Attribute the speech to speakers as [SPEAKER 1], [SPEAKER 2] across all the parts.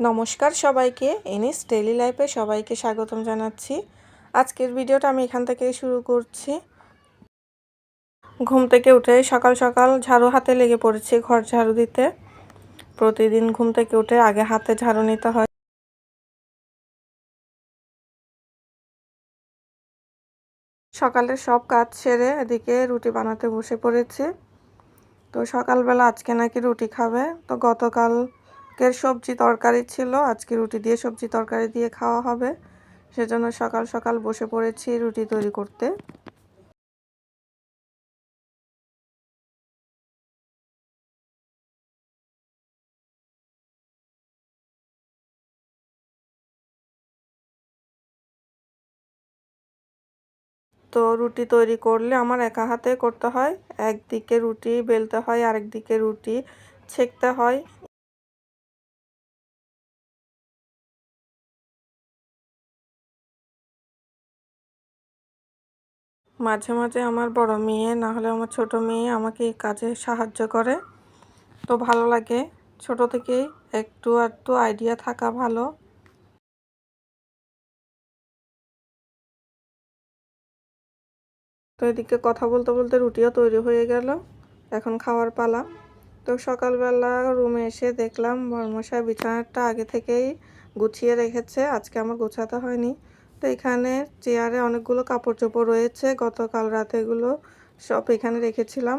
[SPEAKER 1] নমস্কার সবাইকে এনিস ডেলি লাইফে সবাইকে স্বাগতম জানাচ্ছি। আজকের ভিডিওটা আমি এখান থেকে শুরু করছি। ঘুম থেকে উঠে সকাল সকাল ঝাড়ু হাতে লেগে পড়েছি ঘর ঝাড়ু দিতে। প্রতিদিন ঘুম থেকে উঠে আগে হাতে ঝাড়ু নিতে হয়। সকালের সব কাজ সেরে এদিকে রুটি বানাতে বসে পড়েছি। তো সকালবেলা আজকে নাকি রুটি খাবে। তো গতকাল আজকের সবজি তরকারি ছিল। আজকে রুটি দিয়ে সবজি তরকারি দিয়ে খাওয়া হবে। সেজন্য সকাল সকাল বসে পড়েছি রুটি তৈরি করতে। তো রুটি তৈরি করলে আমার একা হাতে করতে হয়। একদিকে রুটি বেলতে হয় আরেক দিকে রুটি ছেঁকতে হয়। মাঝে মাঝে আমার বড় মেয়ে, না হলে আমার ছোট মেয়ে আমাকে এই কাজে সাহায্য করে। তো ভালো লাগে। ছোট থেকেই একটু একটু আইডিয়া থাকা ভালো। তো এদিকে কথা বলতে বলতে রুটিও তৈরি হয়ে গেল। এখন খাওয়ার পালা। তো সকালবেলা রুমে এসে দেখলাম বর্মশাই বিছানাটা আগে থেকেই গুছিয়ে রেখেছে। আজকে আমার গোছাতে হয়নি। তো এখানে চেয়ারে অনেকগুলো কাপড় চোপড় রয়েছে। গতকাল রাতে এগুলো সব এখানে রেখেছিলাম।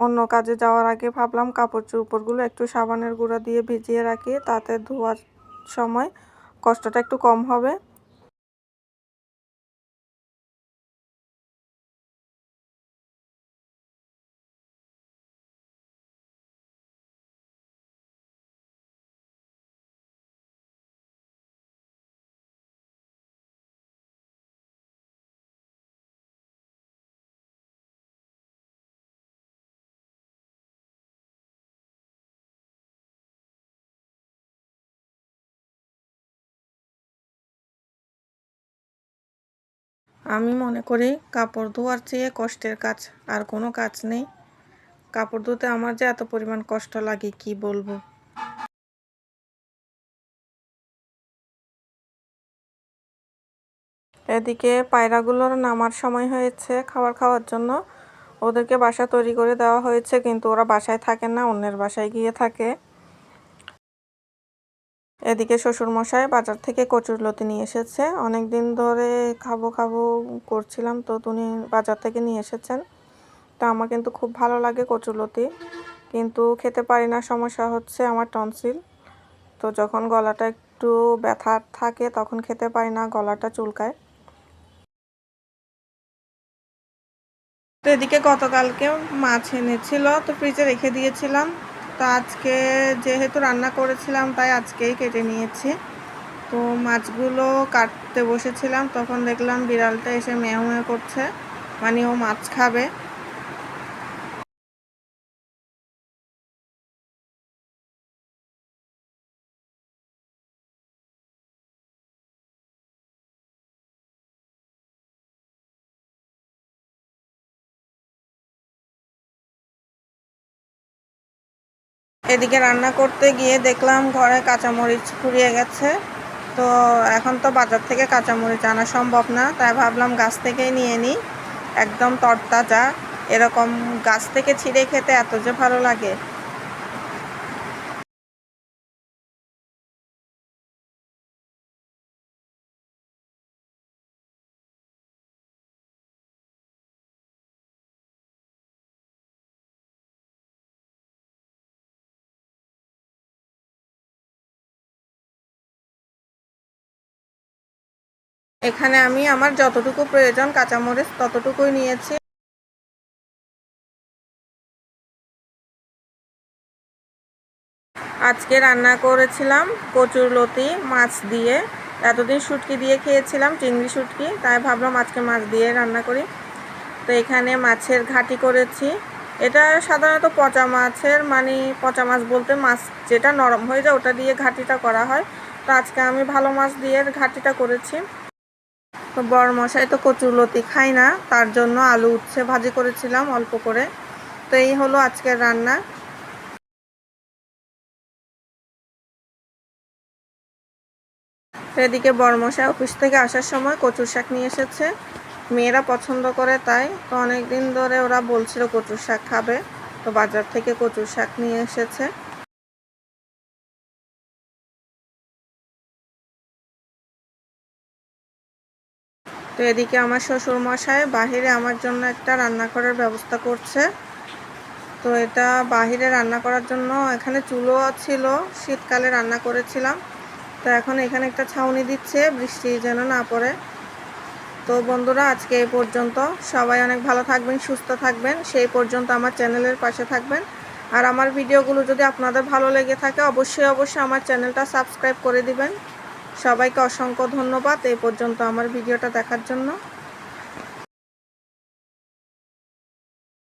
[SPEAKER 1] অন্য কাজে যাওয়ার আগে ভাবলাম কাপড় চোপড়গুলো একটু সাবানের গুঁড়া দিয়ে ভিজিয়ে রাখি, তাতে ধোয়ার সময় কষ্টটা একটু কম হবে। আমি মনে করি কাপড় ধোয়ার চেয়ে কষ্টের কাজ, আর কোনো কাজ নেই। কাপড় ধুতে আমার যে এত পরিমাণ কষ্ট লাগে, কি বলব? এদিকে পায়রাগুলোর নামার সময় হয়েছে খাবার খাওয়ার জন্য। ওদেরকে বাসা তৈরি করে দেওয়া হয়েছে, কিন্তু ওরা বাসায় থাকে না, অন্যের বাসায় গিয়ে থাকে। এদিকে শ্বশুরমশাই বাজার থেকে কচুরলতি নিয়ে এসেছে। অনেক দিন ধরে খাব খাব করছিলাম, তো তিনি বাজার থেকে নিয়ে এসেছেন। তা আমার কিন্তু খুব ভালো লাগে কচুরলতি কিন্তু খেতে পারি না, সমস্যা হচ্ছে আমার টনসিল। তো যখন গলাটা একটু ব্যথা থাকে তখন খেতে পারি না, গলাটা চুলকায়। তো এদিকে গতকালকে মাছ এনেছিল, তো ফ্রিজে রেখে দিয়েছিলাম। তো আজকে যেহেতু রান্না করেছিলাম, তাই আজকেই কেটে নিয়েছি। তো মাছগুলো কাটতে বসেছিলাম, তখন দেখলাম বিড়ালটা এসে মেয়ে মেয়ে করছে মানে ও মাছ খাবে। এদিকে রান্না করতে গিয়ে দেখলাম ঘরে কাঁচামরিচ ফুরিয়ে গেছে। তো এখন তো বাজার থেকে কাঁচামরিচ আনা সম্ভব না, তাই ভাবলাম গাছ থেকেই নিয়ে নিই। একদম তরতাজা, এরকম গাছ থেকে ছিঁড়ে খেতে এত যে ভালো লাগে। এখানে আমি আমার যতটুকু প্রয়োজন কাঁচামরিচ ততটুকুই নিয়েছি। আজকে রান্না করেছিলাম কচুর লতি, মাছ দিয়ে। এতদিন শুটকি দিয়ে খেয়েছিলাম, চিংড়ি শুটকি, তাই ভাবলাম আজকে মাছ দিয়ে রান্না করি। তো এখানে মাছের ঘাটি করেছি। এটা সাধারণত পচা মাছের মানে পচা মাছ বলতে মাছ যেটা নরম হয়ে যায় ওটা দিয়ে ঘাটিটা করা হয়। তো আজকে আমি ভালো মাছ দিয়ে ঘাটিটা করেছি। বড় মশাই তো কচুর লতি খায় না, তার জন্য আলু উচ্ছে ভাজি করেছিলাম অল্প করে। তো এই হলো আজকের রান্না। এদিকে বর্মশাই অফিস থেকে আসার সময় কচুর শাক নিয়ে এসেছে। মেয়েরা পছন্দ করে তাই। তো অনেক দিন ধরে ওরা বলছিল কচুর শাক খাবে। তো বাজার থেকে কচুর শাক নিয়ে এসেছে। এদিকে আমার শ্বশুর মশাই বাহিরে আমার জন্য একটা রান্না করার ব্যবস্থা করছে। তো এটা বাহিরে রান্না করার জন্য এখানে চুলো ছিল, শীতকালে রান্না করেছিলাম। তো এখন এখানে একটা ছাউনি দিচ্ছে, বৃষ্টি যেন না পড়ে। তো বন্ধুরা, আজকে এই পর্যন্ত। সবাই অনেক ভালো থাকবেন, সুস্থ থাকবেন। সেই পর্যন্ত আমার চ্যানেলের পাশে থাকবেন। আর আমার ভিডিওগুলো যদি আপনাদের ভালো লেগে থাকে, অবশ্যই অবশ্যই আমার চ্যানেলটা সাবস্ক্রাইব করে দিবেন। সবাইকে অসংখ্য ধন্যবাদ। এ পর্যন্ত আমার ভিডিওটা দেখার জন্য।